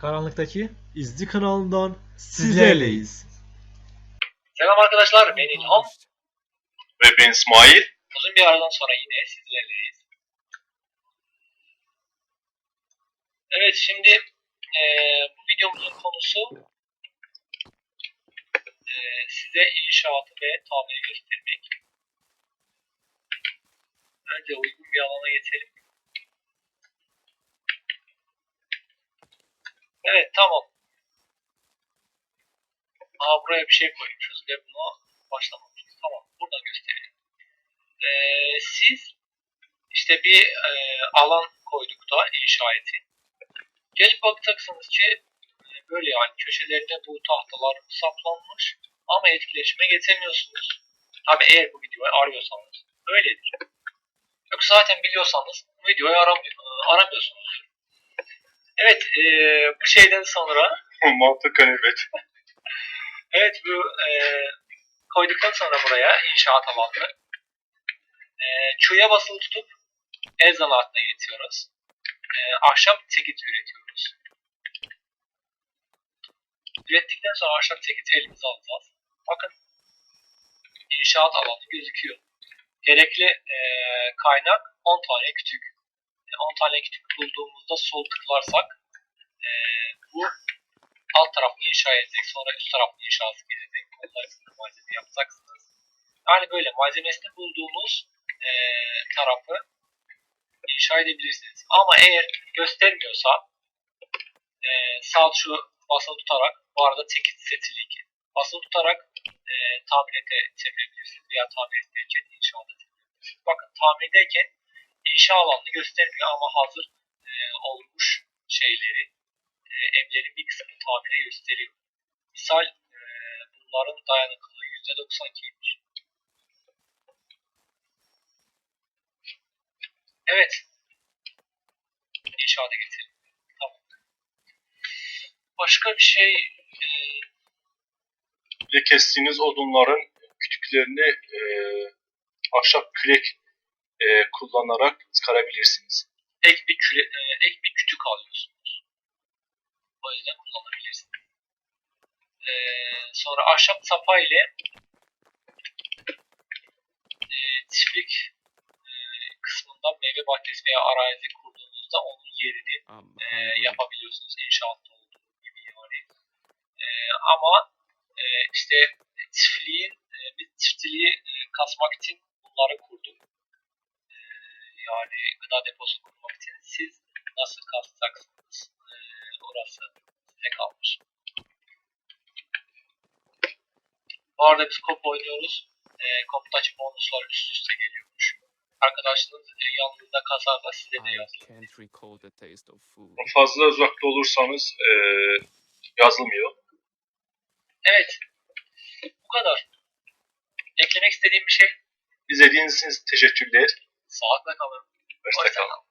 Karanlıktaki İzci kanalından sizlerleyiz. Selam arkadaşlar, ben İlham. Ve ben İsmail. Uzun bir aradan sonra yine sizlerleyiz. Evet, şimdi eee, bu videomuzun konusu eee, size inşaatı ve tamiri göstermek. Önce uygun bir alana geçelim. Evet, tamam. Aa, buraya bir şey koymuşuz ve buna başlamamışız. Tamam, buradan göstereyim. Ee, siz işte bir e, alan koyduk da inşa için. Gelip bakacaksınız ki e, böyle yani köşelerine bu tahtalar saplanmış ama etkileşime geçemiyorsunuz. Tabi eğer bu videoyu arıyorsanız öyledir. Yoksa zaten biliyorsanız bu videoyu aramıyor, aramıyorsunuz. Evet e, bu şeyden sonra Mantıken evet. Evet bu e, koyduktan sonra buraya inşaat alanını e, Q'ya basılı tutup Ezan altına geçiyoruz. E, ahşap çekiç üretiyoruz. Ürettikten sonra ahşap çekiç elimize alacağız. Bakın inşaat alanı gözüküyor. Gerekli e, kaynak 10 tane kütük. 10 tane kütük bulduğumuzda sol tıklarsak e, bu alt tarafını inşa edecek. Sonra üst tarafını inşası gelecek. Onların malzeme yapacaksınız. Yani böyle malzemesini bulduğunuz e, tarafı inşa edebilirsiniz. Ama eğer göstermiyorsa e, sağ şu basılı tutarak bu arada çekiç seçiliyken basılı tutarak e, tamirete çevirebilirsiniz veya tamir ederken inşaata çevirebilirsiniz. Bakın tamirdeyken inşa alanını göstermiyor ama hazır e, olmuş şeyleri e, evlerin bir kısmını tamire gösteriyor. Misal e, bunların dayanıklılığı %92'ymiş. Evet. İnşaata geçelim. Tamam. Başka bir şey e, Ve kestiğiniz odunların kütüklerini e, ahşap kürek e, kullanarak çıkarabilirsiniz. ek bir küre, e, ek bir kütük alıyorsunuz. O yüzden kullanabilirsiniz. E, sonra ahşap sapa ile e, çiftlik e, kısmından meyve bahçesi veya arazi kurduğunuzda onun yerini e, yapabiliyorsunuz inşaatta olduğu gibi yani. E, ama e, işte çiftliğin e, bir çiftliği e, kasmak için bunları kurdum. Yani gıda deposu kurmak için siz nasıl kasacaksınız e, orası size kalmış. Bu arada biz kop oynuyoruz. E, koptaki bonuslar üst üste geliyormuş. Arkadaşınız e, yanınızda kasarsa size de yazılır. Fazla uzakta olursanız e, yazılmıyor. Evet. Bu kadar. Eklemek istediğim bir şey. İzlediğiniz için teşekkürler. 啥一个位嘛美国。